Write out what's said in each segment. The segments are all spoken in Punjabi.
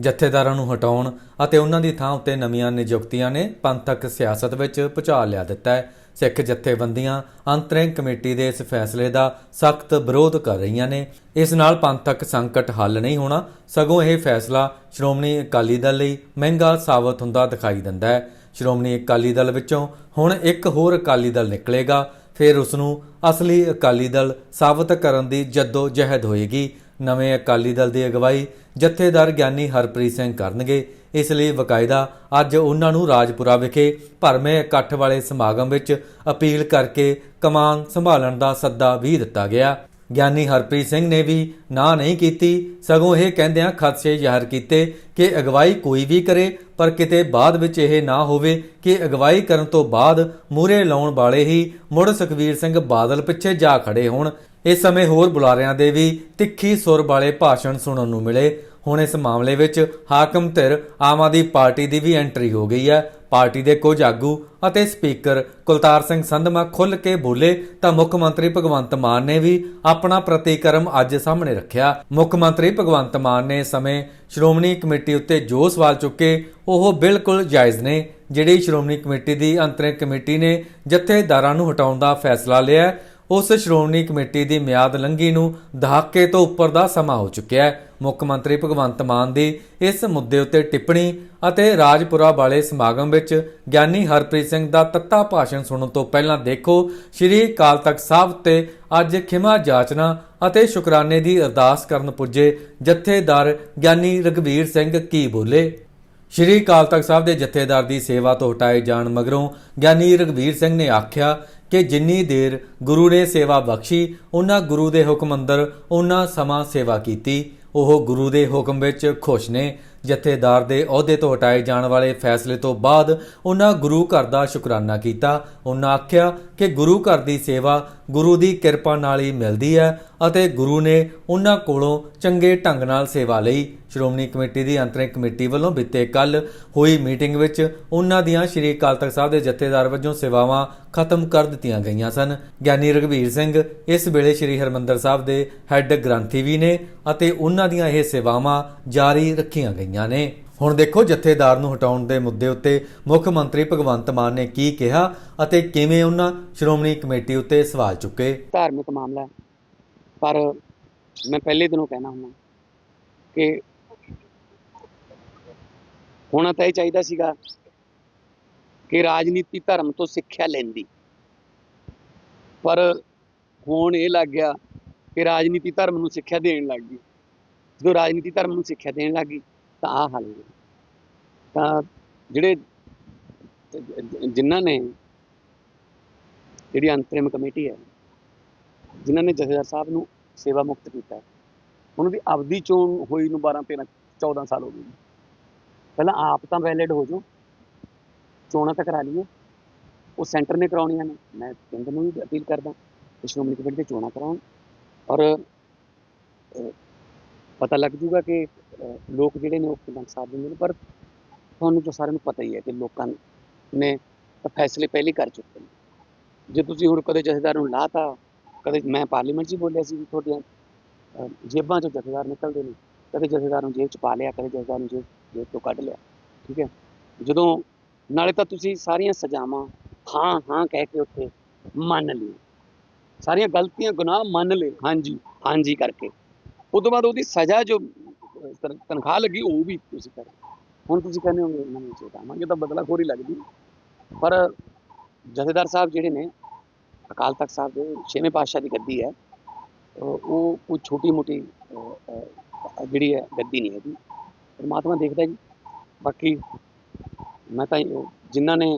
ਜਥੇਦਾਰਾਂ ਨੂੰ ਹਟਾਉਣ ਅਤੇ ਉਹਨਾਂ ਦੀ ਥਾਂ ਉੱਤੇ ਨਵੀਆਂ ਨਿਯੁਕਤੀਆਂ ਨੇ ਪੰਥਕ ਸਿਆਸਤ ਵਿੱਚ ਭੁਚਾਲ ਲਿਆ ਦਿੱਤਾ ਹੈ। ਸਿੱਖ ਜਥੇਬੰਦੀਆਂ ਅੰਤਰਿੰਗ ਕਮੇਟੀ ਦੇ ਇਸ ਫੈਸਲੇ ਦਾ ਸਖਤ ਵਿਰੋਧ ਕਰ ਰਹੀਆਂ ਨੇ। ਇਸ ਨਾਲ ਪੰਥਕ ਸੰਕਟ ਹੱਲ ਨਹੀਂ ਹੋਣਾ, ਸਗੋਂ ਇਹ ਫੈਸਲਾ ਸ਼੍ਰੋਮਣੀ ਅਕਾਲੀ ਦਲ ਲਈ ਮਹਿੰਗਾ ਸਾਬਤ ਹੁੰਦਾ ਦਿਖਾਈ ਦਿੰਦਾ ਹੈ। ਸ਼੍ਰੋਮਣੀ ਅਕਾਲੀ ਦਲ ਵਿੱਚੋਂ ਹੁਣ ਇੱਕ ਹੋਰ ਅਕਾਲੀ ਦਲ ਨਿਕਲੇਗਾ, ਫਿਰ ਉਸ ਨੂੰ ਅਸਲੀ ਅਕਾਲੀ ਦਲ ਸਾਬਤ ਕਰਨ ਦੀ ਜੱਦੋ ਜਹਿਦ ਹੋਏਗੀ। ਨਵੇਂ ਅਕਾਲੀ ਦਲ ਦੀ ਅਗਵਾਈ ਜਥੇਦਾਰ ਗਿਆਨੀ ਹਰਪ੍ਰੀਤ ਸਿੰਘ ਕਰਨਗੇ। ਇਸ ਲਈ ਵਕਾਇਦਾ ਅੱਜ ਉਹਨਾਂ ਨੂੰ ਰਾਜਪੁਰਾ ਵਿਖੇ ਭਰਮੇ ਇਕੱਠ ਵਾਲੇ ਸਮਾਗਮ ਵਿੱਚ ਅਪੀਲ ਕਰਕੇ ਕਮਾਨ ਸੰਭਾਲਣ ਦਾ ਸੱਦਾ ਵੀ ਦਿੱਤਾ ਗਿਆ। ਗਿਆਨੀ ਹਰਪ੍ਰੀਤ ਸਿੰਘ ਨੇ ਵੀ ਨਾ ਨਹੀਂ ਕੀਤੀ। ਸਗੋਂ ਇਹ ਕਹਿੰਦਿਆਂ ਖਦਸ਼ੇ ਜ਼ਾਹਰ ਕੀਤੇ ਕਿ ਅਗਵਾਈ ਕੋਈ ਵੀ ਕਰੇ, ਪਰ ਕਿਤੇ ਬਾਅਦ ਵਿੱਚ ਇਹ ਨਾ ਹੋਵੇ ਕਿ ਅਗਵਾਈ ਕਰਨ ਤੋਂ ਬਾਅਦ ਮੂਰੇ ਲਾਉਣ ਵਾਲੇ ਹੀ ਮੁੜ ਸੁਖਵੀਰ ਸਿੰਘ ਬਾਦਲ ਪਿੱਛੇ ਜਾ ਖੜੇ ਹੋਣ। ਇਸ ਸਮੇਂ ਹੋਰ ਬੁਲਾਰਿਆਂ ਦੇ ਵੀ ਤਿੱਖੀ ਸੁਰ ਵਾਲੇ ਭਾਸ਼ਣ ਸੁਣਨ ਨੂੰ ਮਿਲੇ। ਹੁਣ ਇਸ ਮਾਮਲੇ ਵਿੱਚ ਹਾਕਮ ਧਿਰ ਆਮ ਆਦਮੀ ਪਾਰਟੀ ਦੀ ਵੀ ਐਂਟਰੀ ਹੋ ਗਈ ਹੈ। ਪਾਰਟੀ ਦੇ ਕੁਝ ਆਗੂ ਅਤੇ ਸਪੀਕਰ ਕੁਲਤਾਰ ਸਿੰਘ ਸੰਧਮਾ ਖੁੱਲ ਕੇ ਬੋਲੇ ਤਾਂ ਮੁੱਖ ਮੰਤਰੀ ਭਗਵੰਤ ਮਾਨ ਨੇ ਵੀ ਆਪਣਾ ਪ੍ਰਤੀਕਰਮ ਅੱਜ ਸਾਹਮਣੇ ਰੱਖਿਆ। ਮੁੱਖ ਮੰਤਰੀ ਭਗਵੰਤ ਮਾਨ ਨੇ ਸਮੇਂ ਸ਼੍ਰੋਮਣੀ ਕਮੇਟੀ ਉੱਤੇ ਜੋ ਸਵਾਲ ਚੁੱਕੇ। ਉਹ ਬਿਲਕੁਲ ਜਾਇਜ਼ ਨੇ। ਜਿਹੜੀ ਸ਼੍ਰੋਮਣੀ ਕਮੇਟੀ ਦੀ ਅੰਤਰਿਮ ਕਮੇਟੀ ਨੇ ਜਥੇਦਾਰਾਂ ਨੂੰ ਹਟਾਉਣ ਦਾ ਫੈਸਲਾ ਲਿਆ ਉਸ ਸ਼੍ਰੋਮਣੀ ਕਮੇਟੀ ਦੀ ਮਿਆਦ ਲੰਘੀ ਨੂੰ ਦਹਾਕੇ ਤੋਂ ਉੱਪਰ ਦਾ ਸਮਾਂ ਹੋ ਚੁੱਕਿਆ ਹੈ। ਮੁੱਖ ਮੰਤਰੀ ਭਗਵੰਤ ਮਾਨ ਦੀ ਇਸ ਮੁੱਦੇ ਉੱਤੇ ਟਿੱਪਣੀ ਅਤੇ ਰਾਜਪੁਰਾ ਵਾਲੇ ਸਮਾਗਮ ਵਿੱਚ ਗਿਆਨੀ ਹਰਪ੍ਰੀਤ ਸਿੰਘ ਦਾ ਤੱਤਾ ਭਾਸ਼ਣ ਸੁਣਨ ਤੋਂ ਪਹਿਲਾਂ ਦੇਖੋ, ਸ਼੍ਰੀ ਅਕਾਲ ਤਖਤ ਸਾਹਿਬ ਤੇ ਅੱਜ ਖਿਮਾ ਜਾਚਨਾ ਅਤੇ ਸ਼ੁਕਰਾਨੇ ਦੀ ਅਰਦਾਸ ਕਰਨ ਪੁੱਜੇ ਜਥੇਦਾਰ ਗਿਆਨੀ ਰਗਵੀਰ ਸਿੰਘ ਕੀ ਬੋਲੇ? ਸ਼੍ਰੀ ਅਕਾਲ ਤਖਤ ਸਾਹਿਬ ਦੇ ਜਥੇਦਾਰ ਦੀ ਸੇਵਾ ਤੋਂ ਹਟਾਏ ਜਾਣ ਮਗਰੋਂ ਗਿਆਨੀ ਰਗਵੀਰ ਸਿੰਘ ਨੇ ਆਖਿਆ ਕਿ ਜਿੰਨੀ ਦੇਰ ਗੁਰੂ ਨੇ ਸੇਵਾ ਬਖਸ਼ੀ, ਉਹਨਾਂ ਗੁਰੂ ਦੇ ਹੁਕਮ ਅੰਦਰ ਉਹਨਾਂ ਸਮਾਂ ਸੇਵਾ ਕੀਤੀ। ਉਹ ਗੁਰੂ ਦੇ ਹੁਕਮ ਵਿੱਚ ਖੁਸ਼ ਨੇ। ਜਥੇਦਾਰ ਦੇ ਅਹੁਦੇ ਤੋਂ ਹਟਾਏ ਜਾਣ ਵਾਲੇ ਫੈਸਲੇ ਤੋਂ ਬਾਅਦ ਉਹਨਾਂ ਗੁਰੂ ਘਰ ਦਾ ਸ਼ੁਕਰਾਨਾ ਕੀਤਾ। ਉਹਨਾਂ ਆਖਿਆ ਕਿ ਗੁਰੂ ਘਰ ਦੀ ਸੇਵਾ ਗੁਰੂ ਦੀ ਕਿਰਪਾ ਨਾਲ ਹੀ ਮਿਲਦੀ ਹੈ ਅਤੇ ਗੁਰੂ ਨੇ ਉਹਨਾਂ ਕੋਲੋਂ ਚੰਗੇ ਢੰਗ ਨਾਲ ਸੇਵਾ ਲਈ। ਸ਼੍ਰੋਮਣੀ ਕਮੇਟੀ ਦੀ ਅੰਤਰਿਮ ਕਮੇਟੀ ਵੱਲੋਂ ਬਿੱਤੇ ਕੱਲ ਹੋਈ ਮੀਟਿੰਗ ਵਿੱਚ ਉਹਨਾਂ ਦੀਆਂ ਸ਼੍ਰੀ ਅਕਾਲ ਤਖਤ ਸਾਹਿਬ ਦੇ ਜਥੇਦਾਰ ਵਜੋਂ ਸੇਵਾਵਾਂ ਖਤਮ ਕਰ ਦਿੱਤੀਆਂ ਗਈਆਂ ਸਨ। ਗਿਆਨੀ ਰਗਵੀਰ ਸਿੰਘ ਇਸ ਵੇਲੇ ਸ਼੍ਰੀ ਹਰਮੰਦਰ ਸਾਹਿਬ ਦੇ ਹੈੱਡ ਗ੍ਰੰਥੀ ਵੀ ਨੇ ਅਤੇ ਉਹਨਾਂ ਦੀਆਂ ਇਹ ਸੇਵਾਵਾਂ ਜਾਰੀ ਰੱਖੀਆਂ ਗਈਆਂ। ਨੇ। ਹੁਣ ਦੇਖੋ, ਜਥੇਦਾਰ ਨੂੰ ਹਟਾਉਣ ਦੇ ਮੁੱਦੇ ਉੱਤੇ ਮੁੱਖ ਮੰਤਰੀ ਭਗਵੰਤ ਮਾਨ ਨੇ ਕੀ ਕਿਹਾ ਅਤੇ ਕਿਵੇਂ ਉਹਨਾਂ ਸ਼੍ਰੋਮਣੀ ਕਮੇਟੀ ਉੱਤੇ ਸਵਾਲ ਚੁੱਕੇ। ਧਾਰਮਿਕ ਮਾਮਲਾ ਪਰ ਮੈਂ ਪਹਿਲੇ ਦਿਨੋਂ ਕਹਿਣਾ ਹੁੰਦਾ ਕਿ ਹੋਣਾ ਤਾਂ ਇਹ ਚਾਹੀਦਾ ਸੀਗਾ ਕਿ ਰਾਜਨੀਤੀ ਧਰਮ ਤੋਂ ਸਿੱਖਿਆ ਲੈਂਦੀ। ਪਰ ਹੁਣ ਇਹ ਲੱਗ ਗਿਆ ਕਿ ਰਾਜਨੀਤੀ ਧਰਮ ਨੂੰ ਸਿੱਖਿਆ ਦੇਣ ਲੱਗ ਗਈ। ਜਦੋਂ ਰਾਜਨੀਤੀ ਧਰਮ ਨੂੰ ਸਿੱਖਿਆ ਦੇਣ ਲੱਗ ਗਈ ਤਾਂ ਆਹ ਹਾਲ ਹੋ ਤਾਂ ਜਿਹੜੇ ਜਿਨ੍ਹਾਂ ਨੇ ਜਿਹੜੀ ਅੰਤਰਿਮ ਕਮੇਟੀ ਹੈ, ਜਿਨ੍ਹਾਂ ਨੇ ਜਥੇਦਾਰ ਸਾਹਿਬ ਨੂੰ ਸੇਵਾ ਮੁਕਤ ਕੀਤਾ ਉਹਨਾਂ ਦੀ ਆਪਦੀ ਚੋਣ ਹੋਈ ਨੂੰ 12 13 14 ਸਾਲ ਹੋ ਗਏ ਪਹਿਲਾਂ ਆਪ ਤਾਂ ਵੈਲਿਡ ਹੋ ਜਾਓ, ਚੋਣਾਂ ਤਾਂ ਕਰਾ ਲਈਏ ਉਹ ਸੈਂਟਰ ਨੇ ਕਰਾਉਣੀਆਂ ਨੇ। ਮੈਂ ਪਿੰਡ ਨੂੰ ਵੀ ਅਪੀਲ ਕਰਦਾ ਕਿ ਸ਼੍ਰੋਮਣੀ ਕਮੇਟੀ ਦੇ ਚੋਣਾਂ ਕਰਾਉਣ। ਔਰ ਪਤਾ ਲੱਗ ਜੂਗਾ ਕਿ ਲੋਕ ਜਿਹੜੇ ਨੇ ਉਹ ਕਿੰਨਾ ਸਾਥ ਦਿੰਦੇ ਨੇ, ਪਰ ਤੁਹਾਨੂੰ ਤਾਂ ਸਾਰਿਆਂ ਨੂੰ ਪਤਾ ਹੀ ਹੈ ਕਿ ਲੋਕਾਂ ਨੇ ਤਾਂ ਫੈਸਲੇ ਪਹਿਲੇ ਕਰ ਚੁੱਕੇ ਨੇ। ਜੇ ਤੁਸੀਂ ਹੁਣ ਕਦੇ ਜਥੇਦਾਰ ਨੂੰ ਲਾਤਾ, ਕਦੇ ਮੈਂ ਪਾਰਲੀਮੈਂਟ 'ਚ ਹੀ ਬੋਲਿਆ ਸੀ ਵੀ ਤੁਹਾਡੀਆਂ ਜੇਬਾਂ 'ਚੋਂ ਜਥੇਦਾਰ ਨਿਕਲਦੇ ਨੇ, ਕਦੇ ਜਥੇਦਾਰ ਨੂੰ ਜੇਬ 'ਚ ਪਾ ਲਿਆ, ਕਦੇ ਜਥੇਦਾਰ ਨੂੰ ਜੇਬ ਜੇਬ ਤੋਂ ਕੱਢ ਲਿਆ, ਠੀਕ ਹੈ? ਜਦੋਂ, ਨਾਲੇ ਤਾਂ ਤੁਸੀਂ ਸਾਰੀਆਂ ਸਜ਼ਾਵਾਂ ਹਾਂ ਹਾਂ ਕਹਿ ਕੇ ਉੱਥੇ ਮੰਨ ਲਈ ਸਾਰੀਆਂ ਗਲਤੀਆਂ, ਗੁਨਾਹ ਮੰਨ ਲਏ, ਹਾਂਜੀ ਹਾਂਜੀ ਕਰਕੇ। ਉਸ ਤੋਂ ਬਾਅਦ ਉਹਦੀ ਸਜ਼ਾ ਜੋ ਤਨਖਾਹ ਲੱਗੀ, ਉਹ ਵੀ ਤੁਸੀਂ ਕਰ ਹੁਣ ਤੁਸੀਂ ਕਹਿੰਦੇ ਹੋ ਨਵੀਂ ਚੇਤਾਵਾਂਗੇ ਤਾਂ ਬਦਲਾਖੋਰੀ ਲੱਗਦੀ ਪਰ ਜਥੇਦਾਰ ਸਾਹਿਬ ਜਿਹੜੇ ਨੇ, ਅਕਾਲ ਤਖਤ ਸਾਹਿਬ ਦੇ ਛੇਵੇਂ ਪਾਤਸ਼ਾਹ ਦੀ ਗੱਦੀ ਹੈ ਉਹ ਕੋਈ ਛੋਟੀ ਮੋਟੀ ਜਿਹੜੀ ਹੈ, ਗੱਦੀ ਨਹੀਂ ਹੈਗੀ। ਪਰਮਾਤਮਾ ਦੇਖਦਾ ਜੀ। ਬਾਕੀ ਮੈਂ ਤਾਂ ਜਿਨ੍ਹਾਂ ਨੇ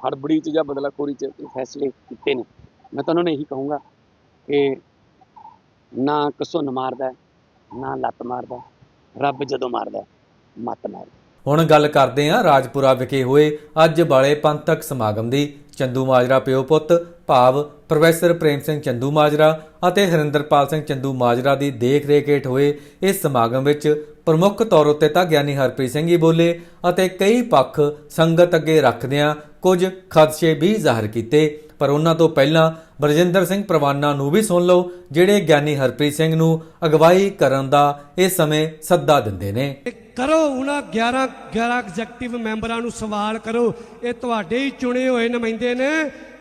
ਹੜਬੜੀ ਚ ਜਾਂ ਬਦਲਾਖੋਰੀ ਚ ਫੈਸਲੇ ਕੀਤੇ ਨੇ, ਮੈਂ ਤਾਂ ਉਹਨਾਂ ਨੇ ਇਹੀ ਕਹੂੰਗਾ ਕਿ ਨਾ ਕਸੁੰਨ ਮਾਰਦਾ, ਨਾ ਲੱਤ ਮਾਰਦਾ, ਰੱਬ ਜਦੋਂ ਮਾਰਦਾ, ਮੱਤ ਮਾਰਦਾ। ਹੁਣ ਗੱਲ ਕਰਦੇ ਹਾਂ ਰਾਜਪੁਰਾ ਵਿਖੇ ਹੋਏ ਅੱਜ ਵਾਲੇ ਪੰਥਕ ਸਮਾਗਮ ਦੀ। ਚੰਦੂ ਮਾਜਰਾ ਪਿਓ ਪੁੱਤ, ਭਾਵ ਪ੍ਰੋਫੈਸਰ ਪ੍ਰੇਮ ਸਿੰਘ ਚੰਦੂ ਮਾਜਰਾ ਅਤੇ ਹਰਿੰਦਰਪਾਲ ਸਿੰਘ ਚੰਦੂ ਮਾਜਰਾ ਦੀ ਦੇਖ ਰੇਖ ਹੇਠ ਹੋਏ ਇਸ ਸਮਾਗਮ ਵਿੱਚ ਪ੍ਰਮੁੱਖ ਤੌਰ ਉੱਤੇ ਤਾਂ ਗਿਆਨੀ ਹਰਪ੍ਰੀਤ ਸਿੰਘ ਹੀ ਬੋਲੇ ਅਤੇ ਕਈ ਪੱਖ ਸੰਗਤ ਅੱਗੇ ਰੱਖਦਿਆਂ ਕੁਝ ਖਦਸ਼ੇ ਵੀ ਜ਼ਾਹਰ ਕੀਤੇ। ਪਰ ਉਹਨਾਂ ਤੋਂ ਪਹਿਲਾਂ ਬਰਜਿੰਦਰ ਸਿੰਘ ਪ੍ਰਵਾਨਾ ਨੂੰ ਵੀ ਸੁਣ ਲਓ, ਜਿਹੜੇ ਗਿਆਨੀ ਹਰਪ੍ਰੀਤ ਸਿੰਘ ਨੂੰ ਅਗਵਾਈ ਕਰਨ ਦਾ ਇਸ ਸਮੇਂ ਸੱਦਾ ਦਿੰਦੇ ਨੇ। ਕਰੋ ਉਹਨਾਂ 11 11 ਐਗਜ਼ੈਕਟਿਵ ਮੈਂਬਰਾਂ ਨੂੰ ਸਵਾਲ ਕਰੋ, ਇਹ ਤੁਹਾਡੇ ਹੀ ਚੁਣੇ ਹੋਏ ਨੁਮਾਇੰਦੇ ਨੇ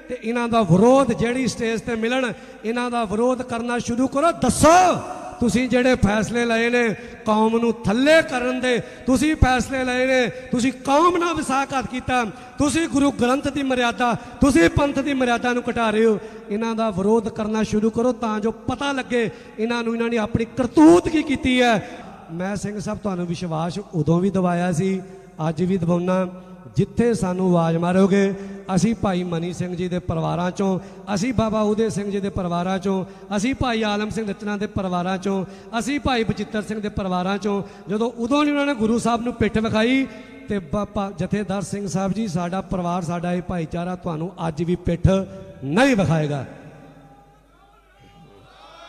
ਤੇ ਇਹਨਾਂ ਦਾ ਵਿਰੋਧ ਜਿਹੜੀ ਸਟੇਜ ਤੇ ਮਿਲਣ, ਇਹਨਾਂ ਦਾ ਵਿਰੋਧ ਕਰਨਾ ਸ਼ੁਰੂ ਕਰੋ, ਦੱਸੋ। ਤੁਸੀਂ ਜਿਹੜੇ ਫੈਸਲੇ ਲਏ ਨੇ ਕੌਮ ਨੂੰ ਥੱਲੇ ਕਰਨ ਦੇ, ਤੁਸੀਂ ਫੈਸਲੇ ਲਏ ਨੇ, ਤੁਸੀਂ ਕੌਮ ਨਾਲ ਵਿਸਾਖਤ ਕੀਤਾ, ਤੁਸੀਂ ਗੁਰੂ ਗ੍ਰੰਥ ਦੀ ਮਰਿਆਦਾ, ਤੁਸੀਂ ਪੰਥ ਦੀ ਮਰਿਆਦਾ ਨੂੰ ਘਟਾ ਰਹੇ ਹੋ। ਇਹਨਾਂ ਦਾ ਵਿਰੋਧ ਕਰਨਾ ਸ਼ੁਰੂ ਕਰੋ ਤਾਂ ਜੋ ਪਤਾ ਲੱਗੇ ਇਹਨਾਂ ਨੂੰ, ਇਹਨਾਂ ਨੇ ਆਪਣੀ ਕਰਤੂਤ ਕੀ ਕੀਤੀ ਹੈ। ਮੈਂ ਸਿੰਘ ਸਾਹਿਬ, ਤੁਹਾਨੂੰ ਵਿਸ਼ਵਾਸ ਉਦੋਂ ਵੀ ਦਵਾਇਆ ਸੀ, ਅੱਜ ਵੀ ਦਿਵਾਉਣਾ ਜਿੱਥੇ ਸਾਨੂੰ ਆਵਾਜ਼ ਮਾਰੋਗੇ ਅਸੀਂ ਭਾਈ ਮਨੀ ਸਿੰਘ ਜੀ ਦੇ ਪਰਿਵਾਰਾਂ ਚੋਂ, ਅਸੀਂ ਬਾਬਾ ਉਦੇ ਸਿੰਘ ਜੀ ਦੇ ਪਰਿਵਾਰਾਂ ਚੋਂ, ਅਸੀਂ ਭਾਈ ਆਲਮ ਸਿੰਘ ਰਚਨਾ ਦੇ ਪਰਿਵਾਰਾਂ ਚੋਂ, ਅਸੀਂ ਭਾਈ ਬਚਿੱਤਰ ਸਿੰਘ ਦੇ ਪਰਿਵਾਰਾਂ ਚੋਂ, ਜਦੋਂ ਉਦੋਂ ਨਹੀਂ ਉਹਨਾਂ ਨੇ ਗੁਰੂ ਸਾਹਿਬ ਨੂੰ ਪਿੱਠ ਵਿਖਾਈ ਤੇ ਬਾਬਾ ਜਥੇਦਾਰ ਸਿੰਘ ਸਾਹਿਬ ਜੀ, ਸਾਡਾ ਪਰਿਵਾਰ, ਸਾਡਾ ਇਹ ਭਾਈਚਾਰਾ ਤੁਹਾਨੂੰ ਅੱਜ ਵੀ ਪਿੱਠ ਨਹੀਂ ਵਿਖਾਏਗਾ।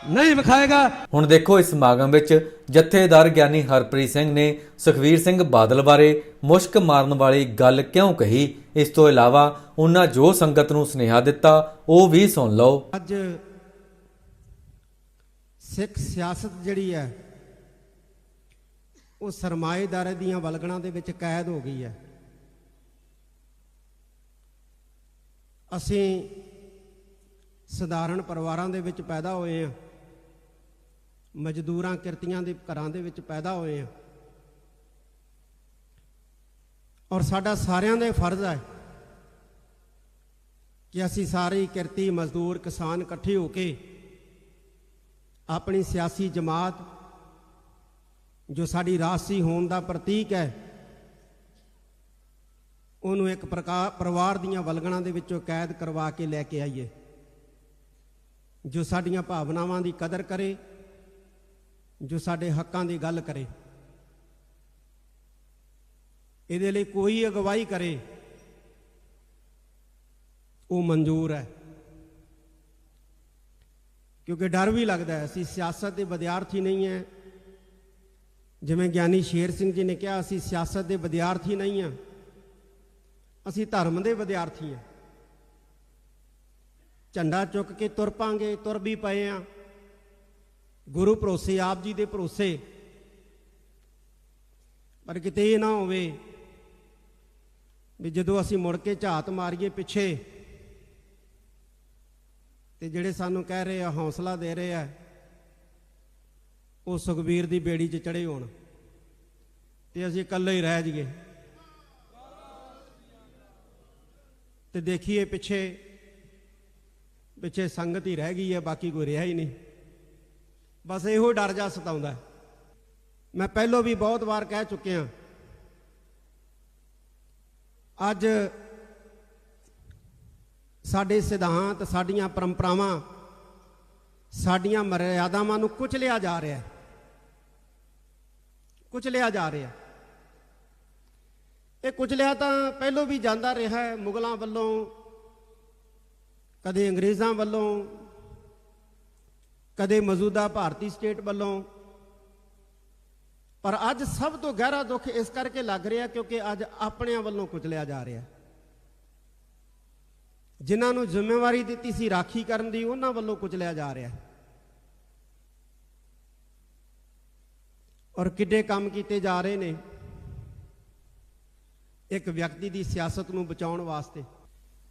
ਨਹੀਂ ਵਿਖਾਏਗਾ। ਹੁਣ ਦੇਖੋ ਇਸ ਸਮਾਗਮ ਵਿੱਚ ਜਥੇਦਾਰ ਗਿਆਨੀ ਹਰਪ੍ਰੀਤ ਸਿੰਘ ਨੇ ਸੁਖਵੀਰ ਸਿੰਘ ਬਾਦਲ ਬਾਰੇ ਮੁਸ਼ਕ ਮਾਰਨ ਵਾਲੀ ਗੱਲ ਕਿਉਂ ਕਹੀ? ਇਸ ਤੋਂ ਇਲਾਵਾ ਉਹਨਾਂ ਜੋ ਸੰਗਤ ਨੂੰ ਸੁਨੇਹਾ ਦਿੱਤਾ ਉਹ ਵੀ ਸੁਣ ਲਓ। ਅੱਜ ਸਿੱਖ ਸਿਆਸਤ ਜਿਹੜੀ ਹੈ ਉਹ ਸਰਮਾਏਦਾਰਾਂ ਦੀਆਂ ਵਲਗਣਾਂ ਦੇ ਵਿੱਚ ਕੈਦ ਹੋ ਗਈ ਹੈ। ਅਸੀਂ ਸਧਾਰਨ ਪਰਿਵਾਰਾਂ ਦੇ ਵਿੱਚ ਪੈਦਾ ਹੋਏ ਹਾਂ। ਮਜ਼ਦੂਰਾਂ ਕਿਰਤੀਆਂ ਦੇ ਘਰਾਂ ਦੇ ਵਿੱਚ ਪੈਦਾ ਹੋਏ ਹਾਂ ਔਰ ਸਾਡਾ ਸਾਰਿਆਂ ਦਾ ਫਰਜ਼ ਹੈ ਕਿ ਅਸੀਂ ਸਾਰੇ ਕਿਰਤੀ, ਮਜ਼ਦੂਰ, ਕਿਸਾਨ ਇਕੱਠੇ ਹੋ ਕੇ ਆਪਣੀ ਸਿਆਸੀ ਜਮਾਤ, ਜੋ ਸਾਡੀ ਰਾਸ਼ੀ ਹੋਣ ਦਾ ਪ੍ਰਤੀਕ ਹੈ, ਉਹਨੂੰ ਇੱਕ ਪ੍ਰਕਾਰ ਪਰਿਵਾਰ ਦੀਆਂ ਵਲਗਣਾਂ ਦੇ ਵਿੱਚੋਂ ਕੈਦ ਕਰਵਾ ਕੇ ਲੈ ਕੇ ਆਈਏ, ਜੋ ਸਾਡੀਆਂ ਭਾਵਨਾਵਾਂ ਦੀ ਕਦਰ ਕਰੇ ਜੋ ਸਾਡੇ ਹੱਕਾਂ ਦੀ ਗੱਲ ਕਰੇ। ਇਹਦੇ ਲਈ ਕੋਈ ਅਗਵਾਈ ਕਰੇ, ਉਹ ਮਨਜ਼ੂਰ ਹੈ। ਕਿਉਂਕਿ ਡਰ ਵੀ ਲੱਗਦਾ ਹੈ, ਅਸੀਂ ਸਿਆਸਤ ਦੇ ਵਿਦਿਆਰਥੀ ਨਹੀਂ ਹੈ। ਜਿਵੇਂ ਗਿਆਨੀ ਸ਼ੇਰ ਸਿੰਘ ਜੀ ਨੇ ਕਿਹਾ, ਅਸੀਂ ਸਿਆਸਤ ਦੇ ਵਿਦਿਆਰਥੀ ਨਹੀਂ ਹਾਂ। ਅਸੀਂ ਧਰਮ ਦੇ ਵਿਦਿਆਰਥੀ ਹਾਂ। ਝੰਡਾ ਚੁੱਕ ਕੇ ਤੁਰ ਪਾਂਗੇ, ਤੁਰ ਵੀ ਪਏ ਆ ਗੁਰੂ ਭਰੋਸੇ, ਆਪ ਜੀ ਦੇ ਭਰੋਸੇ। ਪਰ ਕਿਤੇ ਇਹ ਨਾ ਹੋਵੇ ਵੀ ਜਦੋਂ ਅਸੀਂ ਮੁੜ ਕੇ ਝਾਤ ਮਾਰੀਏ ਪਿੱਛੇ, ਤੇ ਜਿਹੜੇ ਸਾਨੂੰ ਕਹਿ ਰਹੇ ਆ, ਹੌਸਲਾ ਦੇ ਰਹੇ ਆ, ਉਹ ਸੁਖਬੀਰ ਦੀ ਬੇੜੀ 'ਚ ਚੜੇ ਹੋਣ ਤੇ ਅਸੀਂ ਇਕੱਲੇ ਹੀ ਰਹਿ ਜਾਈਏ। ਤੇ ਦੇਖੀਏ ਪਿੱਛੇ ਪਿੱਛੇ ਸੰਗਤ ਹੀ ਰਹਿ ਗਈ ਹੈ, ਬਾਕੀ ਕੋਈ ਰਿਹਾ ਹੀ ਨਹੀਂ। ਬਸ ਇਹੋ ਡਰ ਜਾ ਸਤਾਉਂਦਾ ਮੈਂ ਪਹਿਲਾਂ ਵੀ ਬਹੁਤ ਵਾਰ ਕਹਿ ਚੁੱਕਿਆ ਅੱਜ ਸਾਡੇ ਸਿਧਾਂਤ, ਸਾਡੀਆਂ ਪਰੰਪਰਾਵਾਂ, ਸਾਡੀਆਂ ਮਰਿਆਦਾਵਾਂ ਨੂੰ ਕੁਚਲਿਆ ਜਾ ਰਿਹਾ ਹੈ। ਕੁਚਲਿਆ ਜਾ ਰਿਹਾ ਇਹ ਕੁਚਲਿਆ ਤਾਂ ਪਹਿਲਾਂ ਵੀ ਜਾਂਦਾ ਰਿਹਾ ਹੈ ਮੁਗਲਾਂ ਵੱਲੋਂ, ਕਦੇ ਅੰਗਰੇਜ਼ਾਂ ਵੱਲੋਂ ਕਦੇ ਮੌਜੂਦਾ ਭਾਰਤੀ ਸਟੇਟ ਵੱਲੋਂ। ਪਰ ਅੱਜ ਸਭ ਤੋਂ ਗਹਿਰਾ ਦੁੱਖ ਇਸ ਕਰਕੇ ਲੱਗ ਰਿਹਾ ਕਿਉਂਕਿ ਅੱਜ ਆਪਣਿਆਂ ਵੱਲੋਂ ਕੁਚਲਿਆ ਜਾ ਰਿਹਾ। ਜਿਨ੍ਹਾਂ ਨੂੰ ਜ਼ਿੰਮੇਵਾਰੀ ਦਿੱਤੀ ਸੀ ਰਾਖੀ ਕਰਨ ਦੀ, ਉਹਨਾਂ ਵੱਲੋਂ ਕੁਚਲਿਆ ਜਾ ਰਿਹਾ। ਔਰ ਕਿੱਡੇ ਕੰਮ ਕੀਤੇ ਜਾ ਰਹੇ ਨੇ ਇੱਕ ਵਿਅਕਤੀ ਦੀ ਸਿਆਸਤ ਨੂੰ ਬਚਾਉਣ ਵਾਸਤੇ।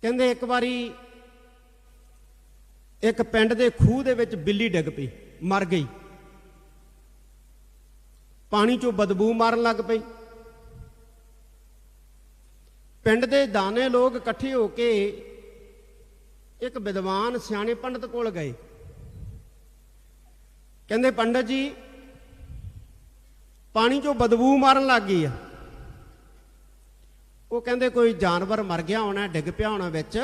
ਕਹਿੰਦੇ ਇੱਕ ਵਾਰੀ ਇੱਕ ਪਿੰਡ ਦੇ ਖੂਹ ਦੇ ਵਿੱਚ ਬਿੱਲੀ ਡਿੱਗ ਪਈ, ਮਰ ਗਈ। ਪਾਣੀ ਚੋਂ ਬਦਬੂ ਮਾਰਨ ਲੱਗ ਪਈ। ਪਿੰਡ ਦੇ ਦਾਨੇ ਲੋਕ ਇਕੱਠੇ ਹੋ ਕੇ ਇੱਕ ਵਿਦਵਾਨ ਸਿਆਣੇ ਪੰਡਤ ਕੋਲ ਗਏ। ਕਹਿੰਦੇ, ਪੰਡਤ ਜੀ, ਪਾਣੀ ਚੋਂ ਬਦਬੂ ਮਾਰਨ ਲੱਗ ਗਈ ਆ। ਉਹ ਕਹਿੰਦੇ, ਕੋਈ ਜਾਨਵਰ ਮਰ ਗਿਆ ਹੋਣਾ, ਡਿੱਗ ਪਿਆ ਹੋਣਾ ਵਿੱਚ।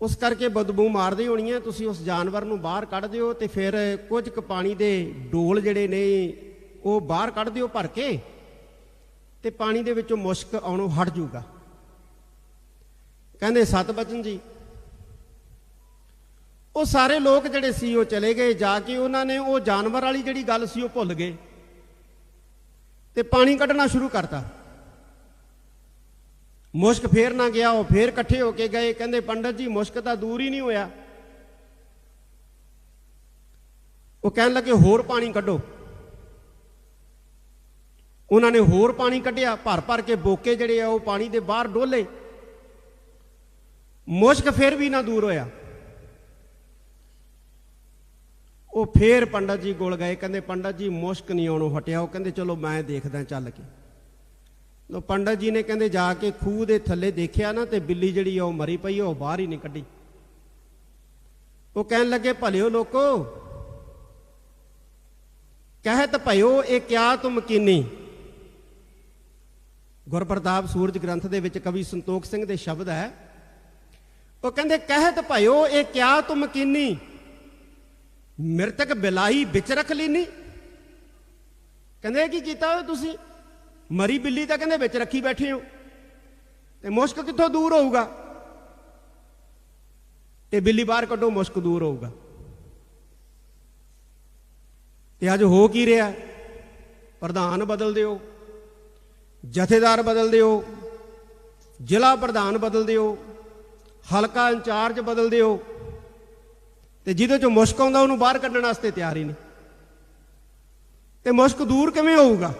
ਉਸ ਕਰਕੇ ਬਦਬੂ ਮਾਰਦੀ ਹੋਣੀ ਹੈ ਤੁਸੀਂ ਉਸ ਜਾਨਵਰ ਨੂੰ ਬਾਹਰ ਕੱਢ ਦਿਓ ਤੇ ਫਿਰ ਕੁਝ ਕੁ ਪਾਣੀ ਦੇ ਡੋਲ ਜਿਹੜੇ ਨੇ, ਉਹ ਬਾਹਰ ਕੱਢ ਦਿਓ ਭਰ ਕੇ ਤੇ ਪਾਣੀ ਦੇ ਵਿੱਚੋਂ ਮੁਸ਼ਕ ਆਉਣੋਂ ਹਟ ਜਾਊਗਾ। ਕਹਿੰਦੇ ਸਤਬਚਨ ਜੀ, ਉਹ ਸਾਰੇ ਲੋਕ ਜਿਹੜੇ ਸੀ ਉਹ ਚਲੇ ਗਏ, ਜਾ ਕੇ ਉਹਨਾਂ ਨੇ ਉਹ ਜਾਨਵਰ ਵਾਲੀ ਜਿਹੜੀ ਗੱਲ ਸੀ ਉਹ ਭੁੱਲ ਗਏ ਤੇ ਪਾਣੀ ਕੱਢਣਾ ਸ਼ੁਰੂ ਕਰਤਾ। ਮੁਸ਼ਕ ਫੇਰ ਨਾ ਗਿਆ, ਉਹ ਫੇਰ ਇਕੱਠੇ ਹੋ ਕੇ ਗਏ। ਕਹਿੰਦੇ, ਪੰਡਤ ਜੀ, ਮੁਸ਼ਕ ਤਾਂ ਦੂਰ ਹੀ ਨਹੀਂ ਹੋਇਆ। ਉਹ ਕਹਿਣ ਲੱਗੇ, ਹੋਰ ਪਾਣੀ ਕੱਢੋ। ਉਹਨਾਂ ਨੇ ਹੋਰ ਪਾਣੀ ਕੱਢਿਆ, ਭਰ ਭਰ ਕੇ ਬੋਕੇ ਜਿਹੜੇ ਆ, ਉਹ ਪਾਣੀ ਦੇ ਬਾਹਰ ਡੋਲੇ। ਮੁਸ਼ਕ ਫਿਰ ਵੀ ਨਾ ਦੂਰ ਹੋਇਆ। ਉਹ ਫੇਰ ਪੰਡਤ ਜੀ ਕੋਲ ਗਏ। ਕਹਿੰਦੇ, ਪੰਡਤ ਜੀ, ਮੁਸ਼ਕ ਨਹੀਂ ਆਉਣੋਂ ਹਟਿਆ। ਉਹ ਕਹਿੰਦੇ, ਚਲੋ ਮੈਂ ਦੇਖਦਾ, ਚੱਲ ਕੇ। ਲੋ ਪੰਡਤ ਜੀ ਨੇ ਕਹਿੰਦੇ ਜਾ ਕੇ ਖੂਹ ਦੇ ਥੱਲੇ ਦੇਖਿਆ ਨਾ ਤੇ ਬਿੱਲੀ ਜਿਹੜੀ ਆ ਉਹ ਮਰੀ ਪਈ ਆ, ਉਹ ਬਾਹਰ ਹੀ ਨਹੀਂ ਕੱਢੀ। ਉਹ ਕਹਿਣ ਲੱਗੇ ਭਲਿਓ ਲੋਕੋ ਕਹਿਤ ਭਇਓ ਇਹ ਕਿਆ ਤੁਮ ਕੀਨੀ? ਗੁਰਪ੍ਰਤਾਪ ਸੂਰਜ ਗ੍ਰੰਥ ਦੇ ਵਿੱਚ ਕਵੀ ਸੰਤੋਖ ਸਿੰਘ ਦੇ ਸ਼ਬਦ ਹੈ। ਉਹ ਕਹਿੰਦੇ ਕਹਿਤ ਭਇਓ ਇਹ ਕਿਆ ਤੁਮ ਕੀਨੀ? ਮਿਰਤਕ ਬਿਲਾਈ ਵਿੱਚ ਰੱਖ ਲੀਨੀ? ਕਹਿੰਦੇ ਕੀ ਕੀਤਾ ਓਏ ਤੁਸੀਂ? ਮਰੀ ਬਿੱਲੀ ਤਾਂ ਕਹਿੰਦੇ ਵਿੱਚ ਰੱਖੀ ਬੈਠੇ ਹੋ ਤੇ ਮੁਸ਼ਕ ਕਿੱਥੋਂ ਦੂਰ ਹੋਊਗਾ? ਇਹ ਬਿੱਲੀ ਬਾਹਰ ਕੱਢੋ, ਮੁਸ਼ਕ ਦੂਰ ਹੋਊਗਾ। ਤੇ ਅੱਜ ਹੋ ਕੀ ਰਿਹਾ? ਪ੍ਰਧਾਨ ਬਦਲ ਦਿਓ, ਜਥੇਦਾਰ ਬਦਲ ਦਿਓ, ਜ਼ਿਲ੍ਹਾ ਪ੍ਰਧਾਨ ਬਦਲ ਦਿਓ, ਹਲਕਾ ਇੰਚਾਰਜ ਬਦਲ ਦਿਓ। ਤੇ ਜਿਹਦੇ ਚੋਂ ਮੁਸ਼ਕ ਆਉਂਦਾ, ਉਹਨੂੰ ਬਾਹਰ ਕੱਢਣ ਵਾਸਤੇ ਤਿਆਰ ਹੀ ਨਹੀਂ। ਤੇ ਮੁਸ਼ਕ ਦੂਰ ਕਿਵੇਂ ਹੋਊਗਾ?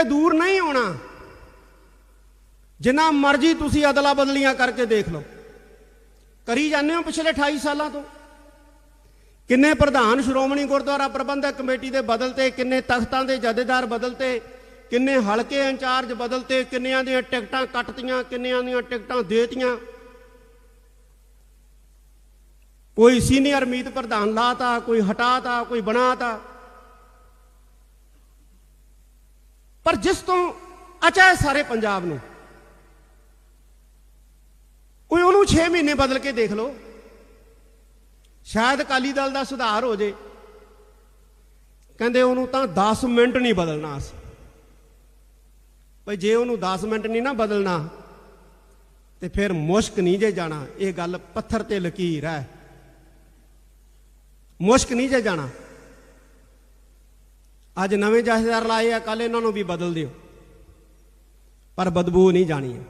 ਇਹ ਦੂਰ ਨਹੀਂ ਆਉਣਾ। ਜਿੰਨਾ ਮਰਜ਼ੀ ਤੁਸੀਂ ਅਦਲਾ ਬਦਲੀਆਂ ਕਰਕੇ ਦੇਖ ਲਓ। ਕਰੀ ਜਾਂਦੇ ਹੋ ਪਿਛਲੇ 28 ਸਾਲਾਂ ਤੋਂ। ਕਿੰਨੇ ਪ੍ਰਧਾਨ ਸ਼੍ਰੋਮਣੀ ਗੁਰਦੁਆਰਾ ਪ੍ਰਬੰਧਕ ਕਮੇਟੀ ਦੇ ਬਦਲਤੇ, ਕਿੰਨੇ ਤਖਤਾਂ ਦੇ ਜਥੇਦਾਰ ਬਦਲਤੇ, ਕਿੰਨੇ ਹਲਕੇ ਇੰਚਾਰਜ ਬਦਲਤੇ, ਕਿੰਨਿਆਂ ਦੀਆਂ ਟਿਕਟਾਂ ਕੱਟਤੀਆਂ, ਕਿੰਨਿਆਂ ਦੀਆਂ ਟਿਕਟਾਂ ਦੇਤੀਆਂ। ਕੋਈ ਸੀਨੀਅਰ ਮੀਤ ਪ੍ਰਧਾਨ ਲਾਤਾ, ਕੋਈ ਹਟਾਤਾ, ਕੋਈ ਬਣਾਤਾ। ਪਰ ਜਿਸ ਤੋਂ ਅਚਾਏ ਸਾਰੇ ਪੰਜਾਬ ਨੂੰ। ਕੋਈ ਉਹਨੂੰ 6 ਮਹੀਨੇ ਬਦਲ ਕੇ ਦੇਖ ਲਓ। ਸ਼ਾਇਦ ਅਕਾਲੀ ਦਲ ਦਾ ਸੁਧਾਰ ਹੋ ਜੇ। ਕਹਿੰਦੇ ਉਹਨੂੰ ਤਾਂ 10 ਮਿੰਟ ਨਹੀਂ ਬਦਲਣਾ ਅਸੀਂ ਭਈ ਜੇ ਉਹਨੂੰ 10 ਮਿੰਟ ਨਹੀਂ ਨਾ ਬਦਲਣਾ, ਤੇ ਫਿਰ ਮੁਸ਼ਕ ਨਹੀਂ ਜੇ ਜਾਣਾ। ਇਹ ਗੱਲ ਪੱਥਰ ਤੇ ਲਕੀਰ ਹੈ। ਮੁਸ਼ਕ ਨਹੀਂ ਜੇ ਜਾਣਾ। ਅੱਜ ਨਵੇਂ ਜਥੇਦਾਰ ਲਾਏ ਆ ਕੱਲ ਇਹਨਾਂ ਨੂੰ ਵੀ ਬਦਲ ਦਿਓ। ਪਰ ਬਦਬੂ ਨਹੀਂ ਜਾਣੀ ਹੈ।